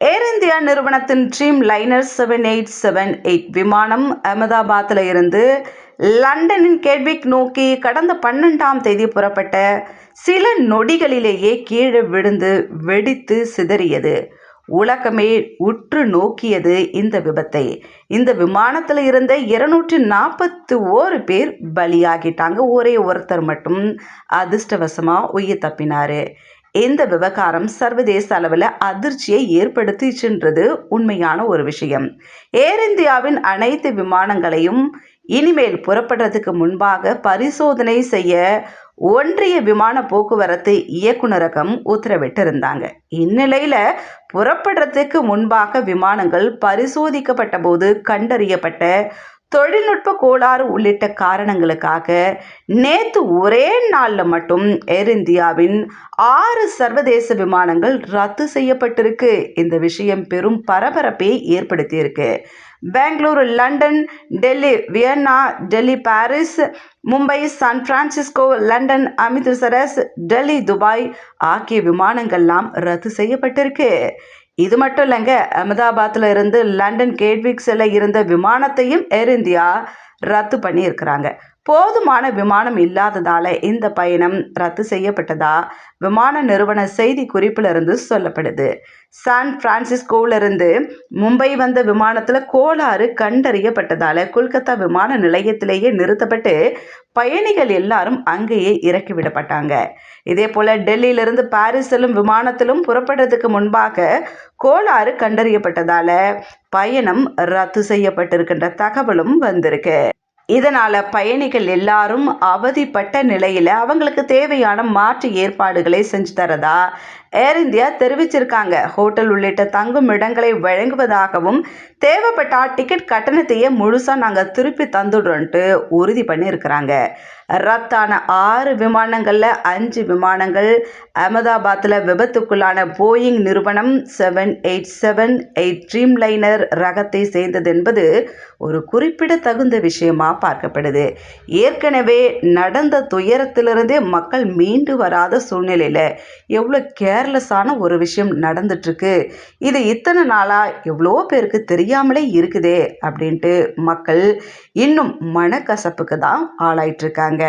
ஏர் India நிறுவனத்தின் Dreamliner seven eight seven eight விமானம் அகமதாபாத்தில் இருந்து லண்டனின் கேட்விக் நோக்கி கடந்த பன்னெண்டாம் தேதி புறப்பட்ட சில நொடிகளிலேயே கீழே விழுந்து வெடித்து சிதறியது. உலகமே உற்று நோக்கியது இந்த விபத்தை. இந்த விமானத்தில் இருந்த இருநூற்றி நாற்பத்தி ஓரு பேர் பலியாகிட்டாங்க. ஒரே ஒருத்தர் மட்டும் அதிர்ஷ்டவசமாக உயிர் தப்பினார். இந்த விவகாரம் சர்வதேச அளவில் அதிர்ச்சியை ஏற்படுத்திச்சுன்றது உண்மையான ஒரு விஷயம். ஏர் இந்தியாவின் அனைத்து விமானங்களையும் இனிமேல் புறப்படுறதுக்கு முன்பாக பரிசோதனை செய்ய ஒன்றிய விமான போக்குவரத்து இயக்குநரகம் உத்தரவிட்டிருந்தாங்க. இந்நிலையில் புறப்படுறதுக்கு முன்பாக விமானங்கள் பரிசோதிக்கப்பட்ட போது கண்டறியப்பட்ட தொழில்நுட்ப கோளாறு உள்ளிட்ட காரணங்களுக்காக நேற்று ஒரே நாளில் மட்டும் ஏர் இந்தியாவின் ஆறு சர்வதேச விமானங்கள் ரத்து செய்யப்பட்டிருக்கு. இந்த விஷயம் பெரும் பரபரப்பை ஏற்படுத்தியிருக்கு. Bengaluru London Delhi Vienna Delhi Paris Mumbai San Francisco London Amritsar Delhi Dubai ஆகிய விமானங்கள்லாம் ரத்து செய்யப்பட்டிருக்கு. இது மட்டும் இல்லைங்க அகமதாபாத்தில் இருந்து லண்டன் கேட்விக்ஸில் இருந்த விமானத்தையும் ஏர் இந்தியா ரத்து பண்ணியிருக்கிறாங்க. போதுமான விமானம் இல்லாததால் இந்த பயணம் ரத்து செய்யப்பட்டதா? விமான நிறுவன செய்தி குறிப்பிலிருந்து சொல்லப்படுது. சான் பிரான்சிஸ்கோவிலிருந்து மும்பை வந்த விமானத்தில் கோளாறு கண்டறியப்பட்டதால் கொல்கத்தா விமான நிலையத்திலேயே நிறுத்தப்பட்டு பயணிகள் எல்லாரும் அங்கேயே இறக்கிவிடப்பட்டாங்க இதே போல் டெல்லியிலிருந்து பாரிஸ் செல்லும் விமானத்திலும் புறப்படுறதுக்கு முன்பாக கோளாறு கண்டறியப்பட்டதால் பயணம் ரத்து செய்யப்பட்டிருக்கின்ற தகவலும் வந்திருக்கு. இதனால் பயணிகள் எல்லாரும் அவதிப்பட்ட நிலையில் அவங்களுக்கு தேவையான மாற்று ஏற்பாடுகளை செஞ்சு தரதா? ஏர் இந்தியா தெரிவிச்சிருக்காங்க. ஹோட்டல் உள்ளிட்ட தங்கும் இடங்களை வழங்குவதாகவும் தேவைப்பட்டால் டிக்கெட் கட்டணத்தையே முழுசாக நாங்கள் திருப்பி தந்துடுறோன்ட்டு உறுதி பண்ணியிருக்கிறாங்க. ரத்தான ஆறு விமானங்களில் அஞ்சு விமானங்கள் அகமதாபாத்தில் விபத்துக்குள்ளான போயிங் நிறுவனம் seven eight seven eight Dreamliner ரகத்தை சேர்ந்தது என்பது ஒரு குறிப்பிடத்தகுந்த விஷயமா பார்க்கப்படுது. ஏற்கனவே நடந்த துயரத்திலிருந்தே மக்கள் மீண்டு வராத சூழ்நிலையில் எவ்வளோ கேர்லெஸ்ஸான ஒரு விஷயம் நடந்துட்டுருக்கு. இது இத்தனை நாளாக எவ்வளோ பேருக்கு தெரியாமலே இருக்குதே அப்படின்ட்டு மக்கள் இன்னும் மனக்கசப்புக்கு தான் ஆளாயிட்டிருக்காங்க